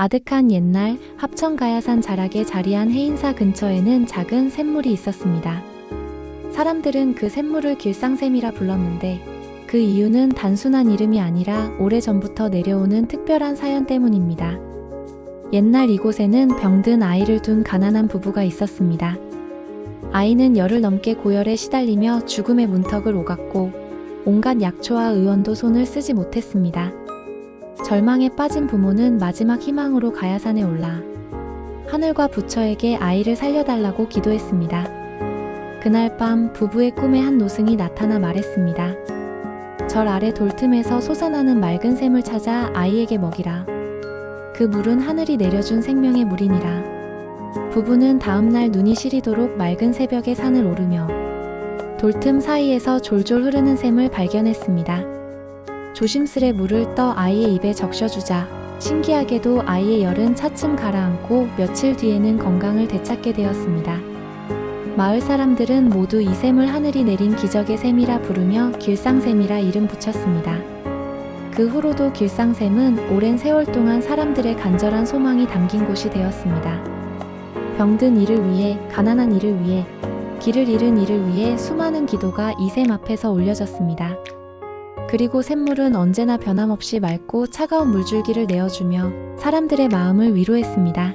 아득한 옛날 합천가야산 자락에 자리한 해인사 근처에는 작은 샘물이 있었습니다. 사람들은 그 샘물을 길상샘이라 불렀는데 그 이유는 단순한 이름이 아니라 오래전부터 내려오는 특별한 사연 때문입니다. 옛날 이곳에는 병든 아이를 둔 가난한 부부가 있었습니다. 아이는 열흘 넘게 고열에 시달리며 죽음의 문턱을 오갔고 온갖 약초와 의원도 손을 쓰지 못했습니다. 절망에 빠진 부모는 마지막 희망으로 가야산에 올라 하늘과 부처에게 아이를 살려달라고 기도했습니다. 그날 밤 부부의 꿈에 한 노승이 나타나 말했습니다. 절 아래 돌틈에서 솟아나는 맑은 샘을 찾아 아이에게 먹이라. 그 물은 하늘이 내려준 생명의 물이니라. 부부는 다음날 눈이 시리도록 맑은 새벽에 산을 오르며 돌틈 사이에서 졸졸 흐르는 샘을 발견했습니다. 조심스레 물을 떠 아이의 입에 적셔주자 신기하게도 아이의 열은 차츰 가라앉고 며칠 뒤에는 건강을 되찾게 되었습니다. 마을 사람들은 모두 이 샘을 하늘이 내린 기적의 샘이라 부르며 길상샘이라 이름 붙였습니다. 그 후로도 길상샘은 오랜 세월 동안 사람들의 간절한 소망이 담긴 곳이 되었습니다. 병든 이를 위해, 가난한 이를 위해, 길을 잃은 이를 위해 수많은 기도가 이 샘 앞에서 올려졌습니다. 그리고 샘물은 언제나 변함없이 맑고 차가운 물줄기를 내어주며 사람들의 마음을 위로했습니다.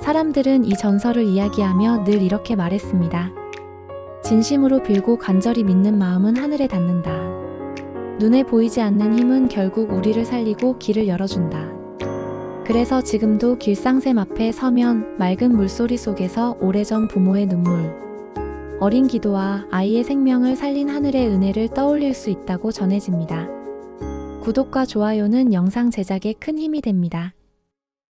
사람들은 이 전설을 이야기하며 늘 이렇게 말했습니다. 진심으로 빌고 간절히 믿는 마음은 하늘에 닿는다. 눈에 보이지 않는 힘은 결국 우리를 살리고 길을 열어준다. 그래서 지금도 길상샘 앞에 서면 맑은 물소리 속에서 오래전 부모의 눈물, 어린 기도와 아이의 생명을 살린 하늘의 은혜를 떠올릴 수 있다고 전해집니다. 구독과 좋아요는 영상 제작에 큰 힘이 됩니다.